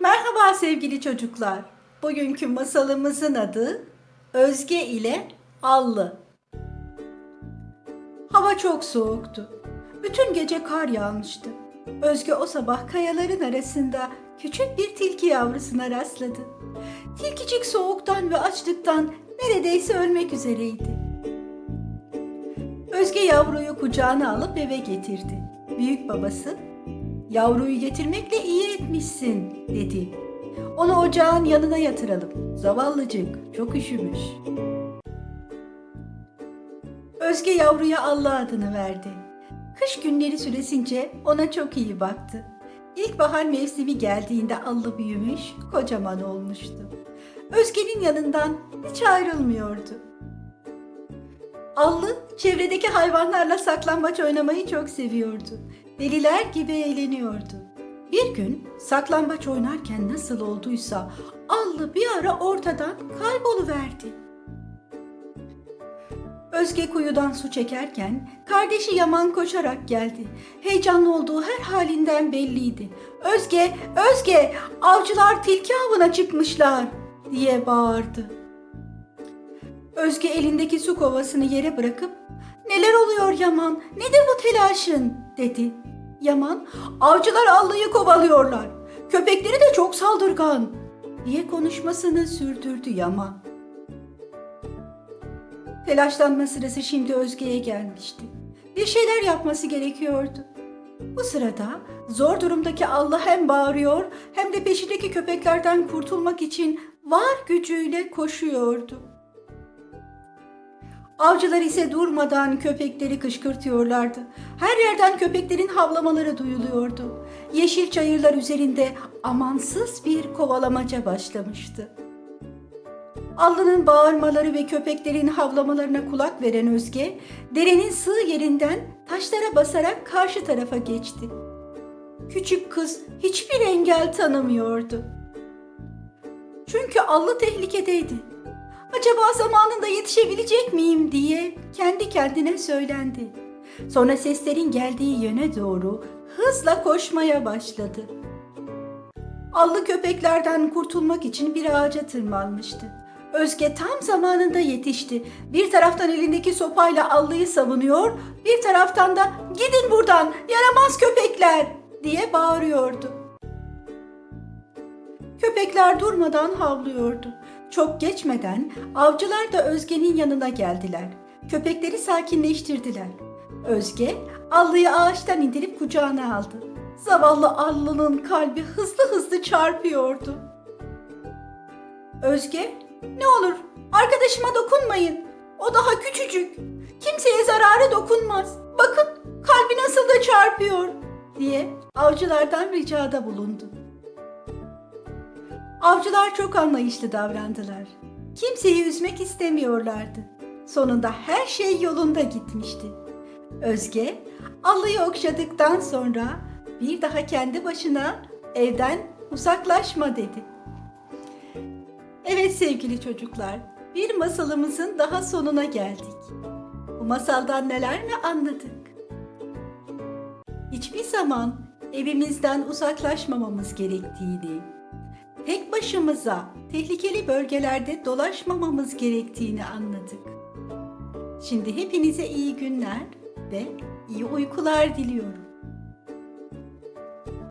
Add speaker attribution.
Speaker 1: Merhaba sevgili çocuklar. Bugünkü masalımızın adı Özge ile Allı. Hava çok soğuktu. Bütün gece kar yağmıştı. Özge o sabah kayaların arasında küçük bir tilki yavrusuna rastladı. Tilkicik soğuktan ve açlıktan neredeyse ölmek üzereydi. Özge yavruyu kucağına alıp eve getirdi. Büyük babası, "Yavruyu getirmekle iyi etmişsin." dedi. "Onu ocağın yanına yatıralım. Zavallıcık, çok üşümüş." Özge yavruya Allah adını verdi. Kış günleri süresince ona çok iyi baktı. İlkbahar mevsimi geldiğinde Allı büyümüş, kocaman olmuştu. Özge'nin yanından hiç ayrılmıyordu. Allı çevredeki hayvanlarla saklambaç oynamayı çok seviyordu. Deliler gibi eğleniyordu. Bir gün saklambaç oynarken nasıl olduysa Allı bir ara ortadan kayboluverdi. Özge kuyudan su çekerken kardeşi Yaman koşarak geldi. Heyecanlı olduğu her halinden belliydi. Özge, Özge, avcılar tilki avına çıkmışlar diye bağırdı. Özge elindeki su kovasını yere bırakıp "Neler oluyor Yaman? Nedir bu telaşın?" dedi. Yaman, "Avcılar Allı'yı kovalıyorlar. Köpekleri de çok saldırgan." diye konuşmasını sürdürdü Yaman. Telaşlanma sırası şimdi Özge'ye gelmişti. Bir şeyler yapması gerekiyordu. Bu sırada zor durumdaki Allah hem bağırıyor hem de peşindeki köpeklerden kurtulmak için var gücüyle koşuyordu. Avcılar ise durmadan köpekleri kışkırtıyorlardı. Her yerden köpeklerin havlamaları duyuluyordu. Yeşil çayırlar üzerinde amansız bir kovalamaca başlamıştı. Allı'nın bağırmaları ve köpeklerin havlamalarına kulak veren Özge, derenin sığ yerinden taşlara basarak karşı tarafa geçti. Küçük kız hiçbir engel tanımıyordu. Çünkü Allı tehlikedeydi. Acaba zamanında yetişebilecek miyim diye kendi kendine söylendi. Sonra seslerin geldiği yöne doğru hızla koşmaya başladı. Allı köpeklerden kurtulmak için bir ağaca tırmanmıştı. Özge tam zamanında yetişti. Bir taraftan elindeki sopayla Allı'yı savunuyor, bir taraftan da "Gidin buradan, yaramaz köpekler!" diye bağırıyordu. Köpekler durmadan havlıyordu. Çok geçmeden avcılar da Özge'nin yanına geldiler. Köpekleri sakinleştirdiler. Özge Allı'yı ağaçtan indirip kucağına aldı. Zavallı Allı'nın kalbi hızlı hızlı çarpıyordu. Özge, ne olur arkadaşıma dokunmayın. O daha küçücük. Kimseye zararı dokunmaz. Bakın kalbi nasıl da çarpıyor diye avcılardan ricada bulundu. Avcılar çok anlayışlı davrandılar. Kimseyi üzmek istemiyorlardı. Sonunda her şey yolunda gitmişti. Özge, Allı'yı okşadıktan sonra bir daha kendi başına evden uzaklaşma dedi. Evet sevgili çocuklar, bir masalımızın daha sonuna geldik. Bu masaldan neler mi anladık? Hiçbir zaman evimizden uzaklaşmamamız gerektiğini, tek başımıza tehlikeli bölgelerde dolaşmamamız gerektiğini anladık. Şimdi hepinize iyi günler ve iyi uykular diliyorum.